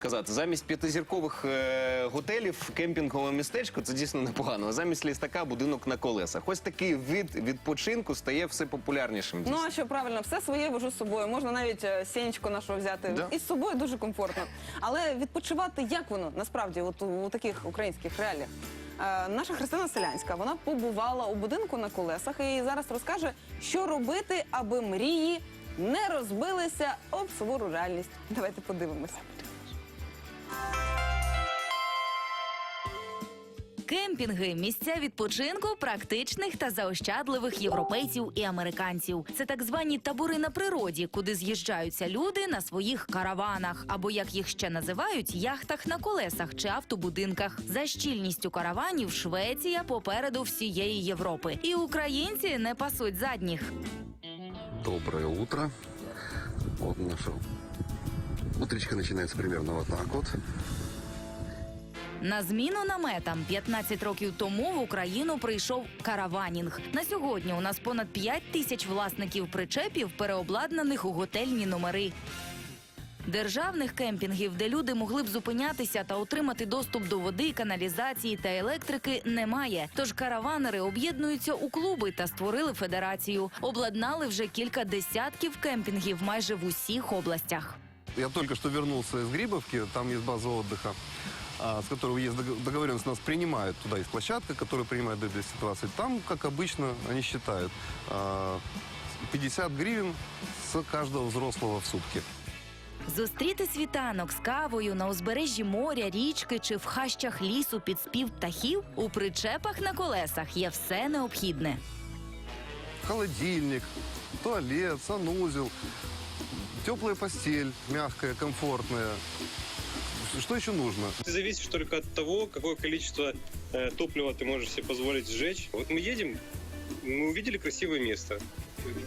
Казати, замість п'ятизіркових е, готелів кемпінгове містечко це дійсно непогано. А замість лістака будинок на колесах. Ось такий вид відпочинку стає все популярнішим. Ну а що правильно, все своє вожу з собою. Можна навіть е, сінечко нашого взяти. Да. І з собою дуже комфортно. Але відпочивати як воно насправді, от у, у таких українських реаліях. Е, наша Христина Селянська вона побувала у будинку на колесах і зараз розкаже, що робити, аби мрії не розбилися об сувору реальність. Давайте подивимося. Кемпінги місця відпочинку практичних та заощадливих європейців і американців. Це так звані табори на природі, куди з'їжджаються люди на своїх караванах, або як їх ще називають, яхтах на колесах чи автобудинках. За щільністю караванів Швеція попереду всієї Європи. І українці не пасуть задніх. Доброе утро. Вот наша утречка начинается примерно вот так. На зміну наметам 15 років тому в Україну прийшов караванінг. На сьогодні у нас понад 5 тисяч власників причепів, переобладнаних у готельні номери. Державних кемпінгів, де люди могли б зупинятися та отримати доступ до води, каналізації та електрики, немає. Тож караванери об'єднуються у клуби та створили федерацію. Обладнали вже кілька десятків кемпінгів майже в усіх областях. Я только что вернулся из Грибовки, там есть база отдыха, с которого есть дог- договоренность, нас принимают. Туда есть площадка, которая принимает до этой ситуации. Там, как обычно, они считают 50 гривен с каждого взрослого в сутки. Зустріти світанок з кавою на узбережжі моря, річки чи в хащах лісу під спів птахів у причепах на колесах є все необхідне. Холодильник, туалет, санузел, теплая постель, мягкая, комфортная. Что еще нужно? Ты зависишь только от того, какое количество э, топлива ты можешь себе позволить сжечь. Вот мы едем, мы увидели красивое место.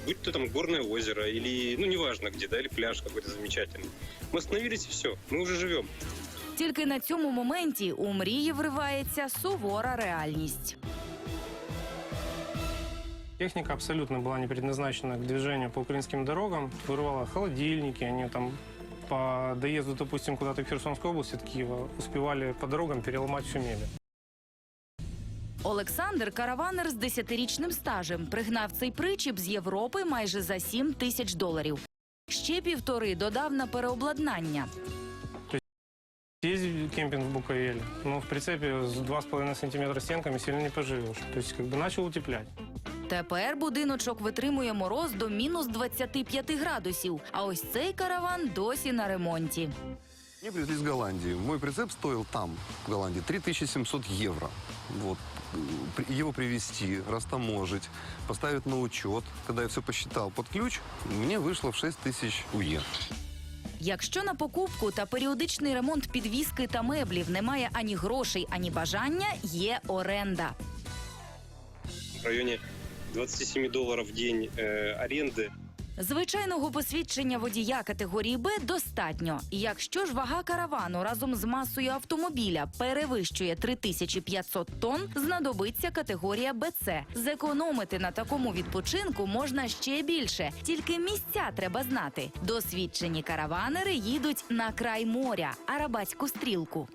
Будь то там горное озеро или, ну, неважно где, да, или пляж какой-то замечательный. Мы остановились и все, мы уже живем. Тільки на цьому моменті у мрії вривається сувора реальність. Техника абсолютно была не предназначена к движению по украинским дорогам. Вырывала холодильники, они там по доезду, допустим, куда-то в Херсонскую область от Киева успевали по дорогам переломать всю мебель. Олександр караванер з 10-річним стажем пригнав цей причіп з Європи майже за 7 тисяч доларів. Ще півтори додав на переобладнання. Есть кемпинг в Буковеле, но в прицепе с 2,5 сантиметра стенками сильно не поживешь. То есть как бы начал утеплять. Тепер будиночок витримує мороз до мінус 25 градусів. А ось цей караван досі на ремонті. Мне привезли из Голландии. Мой прицеп стоил там, в Голландии, 3700 евро. Вот. Его привезти, растаможить, поставить на учет. Когда я все посчитал под ключ, мне вышло в 6 тысяч УЕ. Якщо на покупку та періодичний ремонт підвіски та меблів немає ані грошей, ані бажання, є оренда. В районе 27 долларов в день э, аренды. Звичайного посвідчення водія категорії Б достатньо. Якщо ж вага каравану разом з масою автомобіля перевищує 3500 тонн, знадобиться категорія БЦ. Зекономити на такому відпочинку можна ще більше, тільки місця треба знати. Досвідчені караванери їдуть на край моря, Арабатську стрілку.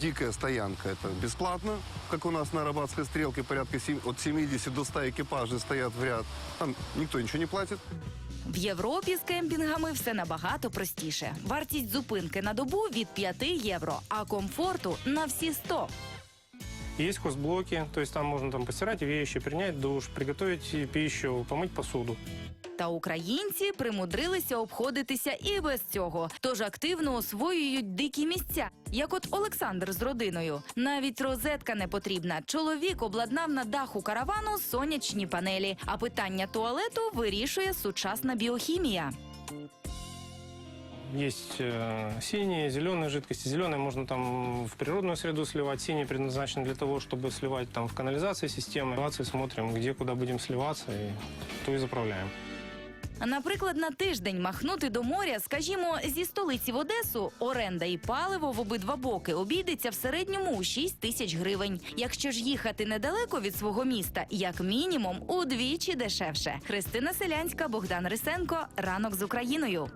Дикая стоянка – это бесплатно, как у нас на Арабатской стрелке, порядка сем- от 70 до 100 экипажей стоят в ряд. Там никто ничего не платит. В Європі з кемпінгами все набагато простіше. Вартість зупинки на добу від 5 євро, а комфорту на всі 100. Есть хозблоки, то есть там можно там постирать вещи, принять душ, приготовить пищу, помыть посуду. Та українці примудрилися обходитися і без цього, тож активно освоюють дикі місця. Як от Олександр з родиною. Навіть розетка не потрібна. Чоловік обладнав на даху каравану сонячні панелі, а питання туалету вирішує сучасна біохімія. Есть э, синие, зеленые жидкости. Зеленые можно там в природную среду сливать, синие предназначены для того, чтобы сливать там в канализации системы. Ситуации смотрим, где куда будем сливаться, и то и заправляем. Наприклад, на тиждень махнути до моря, скажімо, зі столиці в Одесу, оренда і паливо в обидва боки обійдеться в середньому у 6 тисяч гривень. Якщо ж їхати недалеко від свого міста, як мінімум удвічі дешевше. Христина Селянська, Богдан Рисенко. Ранок з Україною.